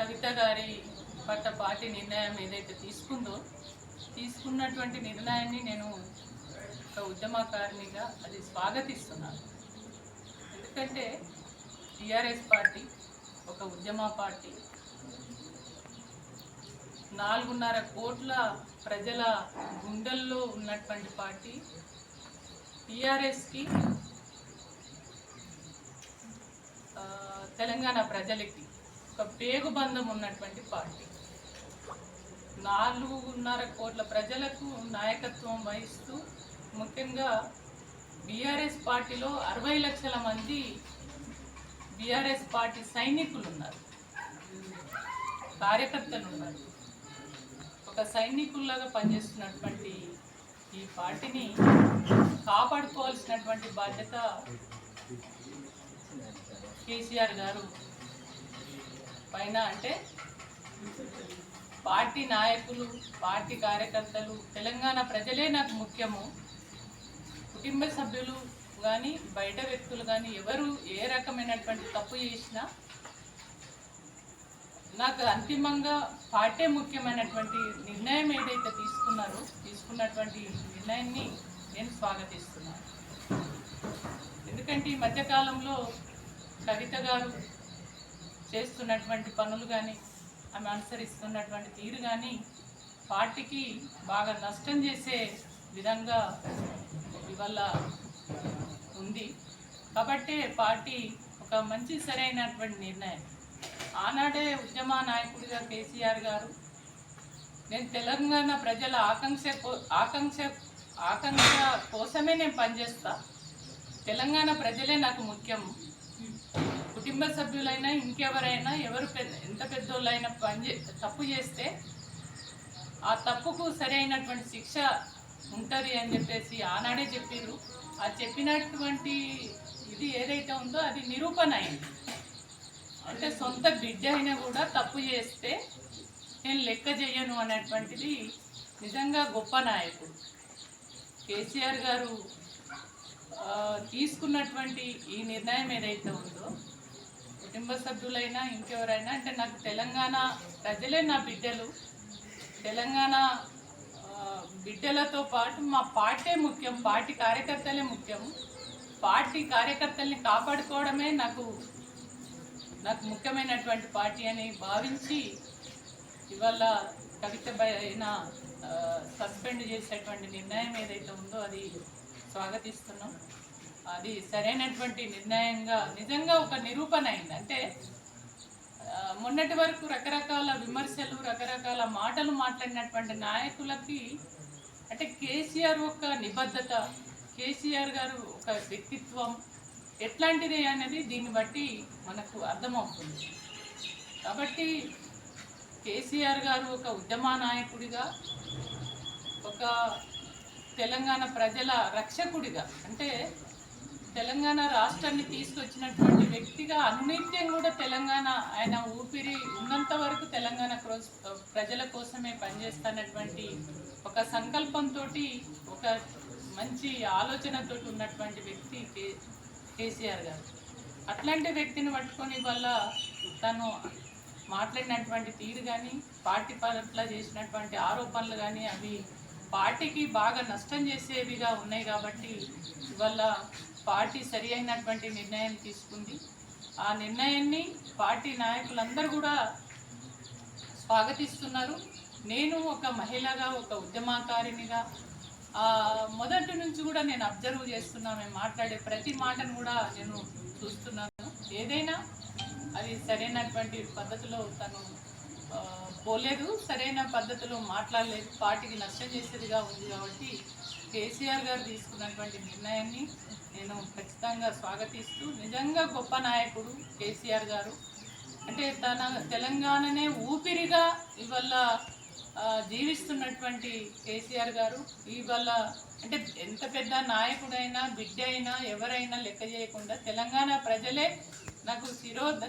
కవిత గారి పట్ల పార్టీ నిర్ణయం ఏదైతే తీసుకుందో తీసుకున్నటువంటి నిర్ణయాన్ని నేను ఒక ఉద్యమకారినిగా అది స్వాగతిస్తున్నాను. ఎందుకంటే టీఆర్ఎస్ పార్టీ ఒక ఉద్యమ పార్టీ. నాలుగున్నర కోట్ల ప్రజల గుండెల్లో ఉన్నటువంటి పార్టీ టీఆర్ఎస్కి తెలంగాణ ప్రజలకి. ఒక పేగుబంధం ఉన్నటువంటి పార్టీ. నాలుగున్నర కోట్ల ప్రజలకు నాయకత్వం వహిస్తూ ముఖ్యంగా బీఆర్ఎస్ పార్టీలో అరవై లక్షల మంది బీఆర్ఎస్ పార్టీ సైనికులు ఉన్నారు కార్యకర్తలు ఉన్నారు ఒక సైనికుల్లాగా పనిచేస్తున్నటువంటి ఈ పార్టీని కాపాడుకోవాల్సినటువంటి బాధ్యత కేసీఆర్ గారు పైన అంటే పార్టీ నాయకులు పార్టీ కార్యకర్తలు తెలంగాణ ప్రజలే నాకు ముఖ్యము. కుటుంబ సభ్యులు కానీ బయట వ్యక్తులు కానీ ఎవరు ఏ రకమైనటువంటి తప్పు చేసినా నాకు అంతిమంగా పార్టీ ముఖ్యమైనటువంటి నిర్ణయం ఏదైతే తీసుకున్నారో తీసుకున్నటువంటి నిర్ణయాన్ని నేను స్వాగతిస్తున్నాను. ఎందుకంటే ఈ మధ్యకాలంలో కవిత గారు చేస్తున్నటువంటి పనులు కానీ ఆమె అనుసరిస్తున్నటువంటి తీరు కానీ పార్టీకి బాగా నష్టం చేసే విధంగా ఇవల్ల ఉంది. కాబట్టి పార్టీ ఒక మంచి సరైనటువంటి నిర్ణయం. ఆనాడే ఉద్యమ నాయకుడిగా కేసీఆర్ గారు నేను తెలంగాణ ప్రజల ఆకాంక్ష కో- ఆకాంక్ష ఆకాంక్ష కోసమే నేను పనిచేస్తా. తెలంగాణ ప్రజలే నాకు ముఖ్యం. కుటుంబ సభ్యులైనా ఇంకెవరైనా ఎవరు పెద్ద ఎంత పెద్దోళ్ళైనా పని తప్పు చేస్తే ఆ తప్పుకు సరైనటువంటి శిక్ష ఉంటుంది అని చెప్పేసి ఆనాడే చెప్పారు ఆ చెప్పినటువంటి ఇది ఏదైతే ఉందో అది నిరూపణ అయింది. అంటే సొంత బిడ్డ అయినా కూడా తప్పు చేస్తే నేను లెక్క చేయను అనేటువంటిది నిజంగా గొప్ప నాయకుడు. కేసీఆర్ గారు తీసుకున్నటువంటి ఈ నిర్ణయం ఏదైతే ఉందో కుటుంబ సభ్యులైనా ఇంకెవరైనా అంటే నాకు తెలంగాణ ప్రజలే నా బిడ్డలు. తెలంగాణ బిడ్డలతో పాటు మా పార్టీ ముఖ్యం పార్టీ కార్యకర్తలే ముఖ్యం. పార్టీ కార్యకర్తల్ని కాపాడుకోవడమే నాకు నాకు ముఖ్యమైనటువంటి పార్టీ అని భావించి ఇవాళ కవిత అయిన సస్పెండ్ చేసేటువంటి నిర్ణయం ఏదైతే ఉందో అది స్వాగతిస్తున్నాం. అది సరైనటువంటి నిర్ణయంగా నిజంగా ఒక నిరూపణ అయింది. అంటే మొన్నటి వరకు రకరకాల విమర్శలు రకరకాల మాటలు మాట్లాడినటువంటి నాయకులకి అంటే కేసీఆర్ ఒక నిబద్ధత కేసీఆర్ గారు ఒక వ్యక్తిత్వం ఎట్లాంటిది అనేది దీన్ని బట్టి మనకు అర్థమవుతుంది. కాబట్టి కేసీఆర్ గారు ఒక ఉద్యమ నాయకుడిగా ఒక తెలంగాణ ప్రజల రక్షకుడిగా అంటే తెలంగాణ రాష్ట్రాన్ని తీసుకొచ్చినటువంటి వ్యక్తిగా అన్నింటిని కూడా తెలంగాణ ఆయన ఊపిరి ఉన్నంత వరకు తెలంగాణ ప్రజల కోసమే పనిచేస్తున్నటువంటి ఒక సంకల్పంతో ఒక మంచి ఆలోచనతో ఉన్నటువంటి వ్యక్తి కే కేసీఆర్ గారు. అట్లాంటి వ్యక్తిని పట్టుకొని వల్ల తను మాట్లాడినటువంటి తీరు కానీ పార్టీ పట్ల చేసినటువంటి ఆరోపణలు కానీ అవి పార్టీకి బాగా నష్టం చేసేవిగా ఉన్నాయి కాబట్టి ఇవల్ల పార్టీ సరి అయినటువంటి నిర్ణయం తీసుకుంది. ఆ నిర్ణయాన్ని పార్టీ నాయకులందరూ కూడా స్వాగతిస్తున్నారు. నేను ఒక మహిళగా ఒక ఉద్యమకారినిగా ఆ, మొదటి నుంచి కూడా నేను అబ్జర్వ్ చేస్తున్నా మేము మాట్లాడే ప్రతి మాటను కూడా నేను చూస్తున్నాను. ఏదైనా అది సరైనటువంటి పద్ధతిలో తను పోలేదు. సరైన పద్ధతిలో మాట్లాడలేదు. పార్టీకి నష్టం చేసేదిగా ఉంది కాబట్టి కేసీఆర్ గారు తీసుకున్నటువంటి నిర్ణయాన్ని నేను ఖచ్చితంగా స్వాగతిస్తూ నిజంగా గొప్ప నాయకుడు కేసీఆర్ గారు. అంటే తన తెలంగాణనే ఊపిరిగా ఇవాళ జీవిస్తున్నటువంటి కేసీఆర్ గారు. ఇవాళ అంటే ఎంత పెద్ద నాయకుడైనా బిడ్డ అయినా ఎవరైనా లెక్క చేయకుండా తెలంగాణ ప్రజలే నాకు శిరోధ